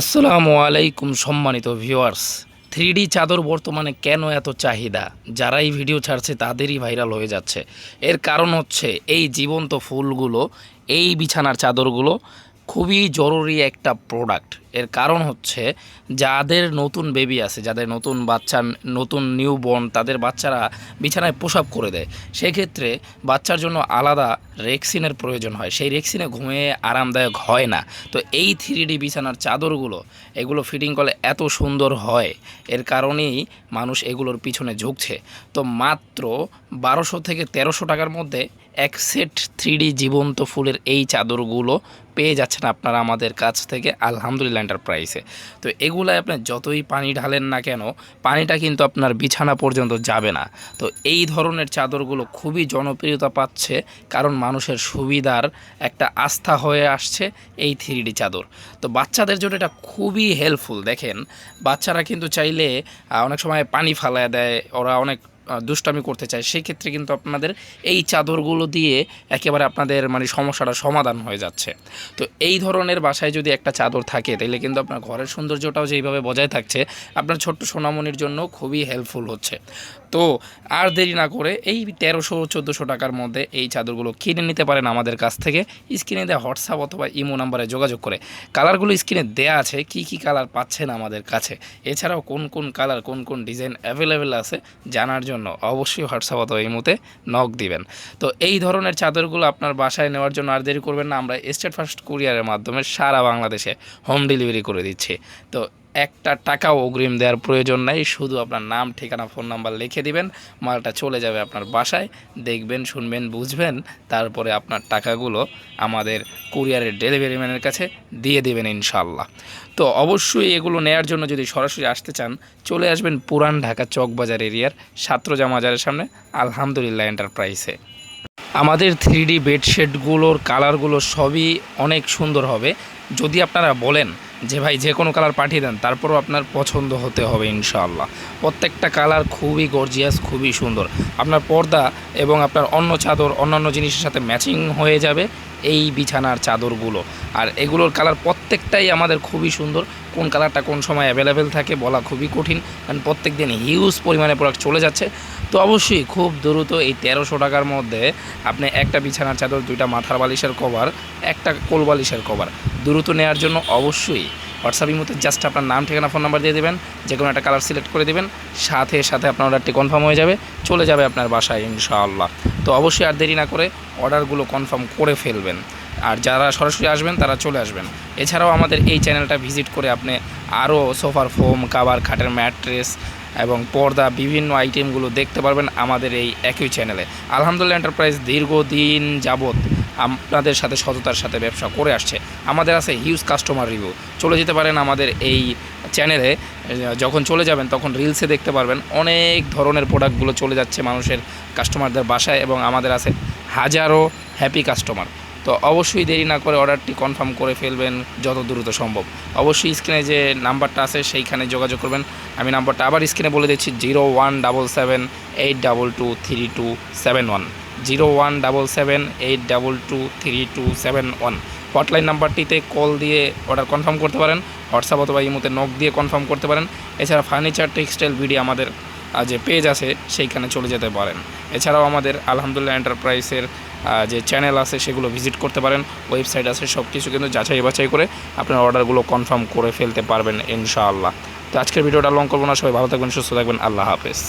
আসসালামু আলাইকুম, সম্মানিত ভিউয়ার্স। থ্রি চাদর বর্তমানে কেন এত চাহিদা? যারাই ভিডিও ছাড়ছে, তাদেরই ভাইরাল হয়ে যাচ্ছে। এর কারণ হচ্ছে, এই জীবন্ত ফুলগুলো, এই বিছানার চাদরগুলো খুবই জরুরি একটা প্রোডাক্ট এর কারণ হচ্ছে যাদের নতুন বেবি আছে, যাদের নতুন বাচ্চা, নতুন নিউ বর্ন তাদের বাচ্চারা বিছানায় প্রসাব করে দেয়। সেক্ষেত্রে বাচ্চার জন্য আলাদা রেক্সিনের প্রয়োজন হয়। সেই রেক্সিনে ঘুমিয়ে আরামদায়ক হয় না। তো এই থ্রি বিছানার চাদরগুলো, এগুলো ফিটিং করলে এত সুন্দর হয়। এর কারণেই মানুষ এগুলোর পিছনে ঝুঁকছে। তো মাত্র বারোশো থেকে তেরোশো টাকার মধ্যে এক সেট থ্রি জীবন্ত ফুলের এই চাদরগুলো পেয়ে যাচ্ছেন আপনারা আমাদের কাছ থেকে। আলহামদুলিল্লাহ এন্টারপ্রাইসে তো এগুলায় আপনি যতই পানি ঢালেন না কেন, পানিটা কিন্তু আপনার বিছানা পর্যন্ত যাবে না। তো এই ধরনের চাদরগুলো খুবই জনপ্রিয়তা পাচ্ছে কারণ মানুষের সুবিধার একটা আস্থা হয়ে আসছে এই থ্রি চাদর। তো বাচ্চাদের জন্য এটা খুবই হেল্পফুল দেখেন। বাচ্চারা কিন্তু চাইলে অনেক সময় পানি ফালায় দেয়, ওরা অনেক দুষ্টামি করতে চায় সেই ক্ষেত্রে কিন্তু আপনাদের এই চাদরগুলো দিয়ে একেবারে আপনাদের মানে সমস্যাটা সমাধান হয়ে যাচ্ছে। তো এই ধরনের বাসায় যদি একটা চাদর থাকে তাহলে কিন্তু আপনার ঘরের সৌন্দর্যটাও যেইভাবে বজায় থাকছে, আপনার ছোট্ট সোনামণির জন্য খুবই হেল্পফুল হচ্ছে। তো আর দেরি না করে এই তেরোশো, চোদ্দোশো টাকার মধ্যে এই চাদরগুলো কিনে নিতে পারেন আমাদের কাছ থেকে। স্ক্রিনে দেওয়া হোয়াটসঅ্যাপ অথবা ইমো নাম্বারে যোগাযোগ করে। কালারগুলো স্ক্রিনে দেয়া আছে, কি কি কালার পাচ্ছেন আমাদের কাছে? এছাড়াও কোন কোন কালার, কোন কোন ডিজাইন অ্যাভেলেবেল আছে, জানার জন্য অবশ্যই হোয়াটসঅ্যাপ অথবা মুহূর্তে নক দিবেন। তো এই ধরনের চাদরগুলো আপনার বাসায় নেওয়ার জন্য আর দেরি করবেন না, আমরা স্টেট ফার্স্ট কুরিয়ারের মাধ্যমে সারা বাংলাদেশে হোম ডেলিভারি করে দিচ্ছি। তো একটা টাকাও অগ্রিম দেওয়ার প্রয়োজন নাই, শুধু আপনার নাম, ঠিকানা, ফোন নাম্বার লিখে দিবেন, মালটা চলে যাবে আপনার বাসায়, দেখবেন, শুনবেন, বুঝবেন, তারপরে আপনার টাকাগুলো আমাদের কুরিয়ারের ডেলিভারি ম্যানের কাছে দিয়ে দেবেন ইনশাল্লাহ তো অবশ্যই এগুলো নেয়ার জন্য যদি সরাসরি আসতে চান, চলে আসবেন পুরান ঢাকা চকবাজার এরিয়ার ছাত্রজা মাজারের সামনে, আলহামদুলিল্লাহ এন্টারপ্রাইসে আমাদের থ্রি ডি বেডশিটগুলোর কালারগুলো সবই অনেক সুন্দর হবে। যদি আপনারা বলেন যে ভাই যে কোনো কালার পাঠিয়ে দেন, তারপরও আপনার পছন্দ হতে হবে ইনশাআল্লাহ। প্রত্যেকটা কালার খুবই গর্জিয়াস খুবই সুন্দর। আপনার পর্দা এবং আপনার অন্য চাদর, অন্যান্য জিনিসের সাথে ম্যাচিং হয়ে যাবে এই বিছানার চাদরগুলো। আর এগুলোর কালার প্রত্যেকটাই আমাদের খুবই সুন্দর। কোন কালারটা কোন সময় অ্যাভেলেবেল থাকে বলা খুবই কঠিন। কারণ প্রত্যেক দিন হিউজ পরিমাণে প্রোডাক্ট চলে যাচ্ছে। তো অবশ্যই খুব দ্রুত এই তেরোশো টাকার মধ্যে আপনি একটা বিছানার চাদর, দুইটা মাথার বালিশের কভার একটা কোল বালিশের কভার দ্রুত নেওয়ার জন্য অবশ্যই হোয়াটসঅ্যাপের মধ্যে জাস্ট আপনার নাম, ঠিকানা ফোন নাম্বার দিয়ে দেবেন, যে কোনো একটা কালার সিলেক্ট করে দেবেন, সাথে সাথে আপনার অর্ডারটি কনফার্ম হয়ে যাবে, চলে যাবে আপনার বাসায় ইনশাআল্লাহ। তো অবশ্যই আর দেরি না করে অর্ডারগুলো কনফার্ম করে ফেলবেন। আর যারা সরাসরি আসবেন, তারা চলে আসবেন। এছাড়াও আমাদের এই চ্যানেলটা ভিজিট করে আপনি আরও সোফার ফোম কাবার খাটের ম্যাট্রেস এবং পর্দা, বিভিন্ন আইটেমগুলো দেখতে পারবেন আমাদের এই একই চ্যানেলে আলহামদুলিল্লাহ এন্টারপ্রাইজ দীর্ঘদিন যাবত আপনাদের সাথে সততার সাথে ব্যবসা করে আসছে। আমাদের আছে হিউজ কাস্টমার রিভিউ চলে যেতে পারেন আমাদের এই চ্যানেলে যখন চলে যাবেন, তখন রিলসে দেখতে পারবেন অনেক ধরনের প্রোডাক্টগুলো চলে যাচ্ছে মানুষের কাস্টমারদের বাসায় এবং আমাদের আছে হাজারো হ্যাপি কাস্টমার তো অবশ্যই দেরি না করে অর্ডারটি কনফার্ম করে ফেলবেন যত দ্রুত সম্ভব। অবশ্যই স্ক্রিনে যে নাম্বারটা আছে, সেইখানে যোগাযোগ করবেন। আমি নাম্বারটা আবার স্ক্রিনে বলে দিচ্ছি zero one double seven eight double two three two seven one zero one double seven eight double two three two seven one. Hotline নাম্বারটিতে কল দিয়ে অর্ডার কনফার্ম করতে পারেন হোয়াটসঅ্যাপ অথবা ইমোতে নক দিয়ে কনফার্ম করতে পারেন। এছাড়া ফার্নিচার টেক্সটাইল ভিডিও আমাদের যে পেজ আছে, সেইখানে চলে যেতে পারেন। এছাড়াও আমাদের আলহামদুলিল্লাহ এন্টারপ্রাইজের যে চ্যানেল আছে, সেগুলো ভিজিট করতে পারেন। ওয়েবসাইট আছে সব কিছু কিন্তু যাচাই বাছাই করে আপনার অর্ডারগুলো কনফার্ম করে ফেলতে পারবেন, ইনশাআল্লাহ। তো আজকের ভিডিওটা লং করব না, সবাই ভালো থাকবেন, সুস্থ থাকবেন, আল্লাহ হাফেজ।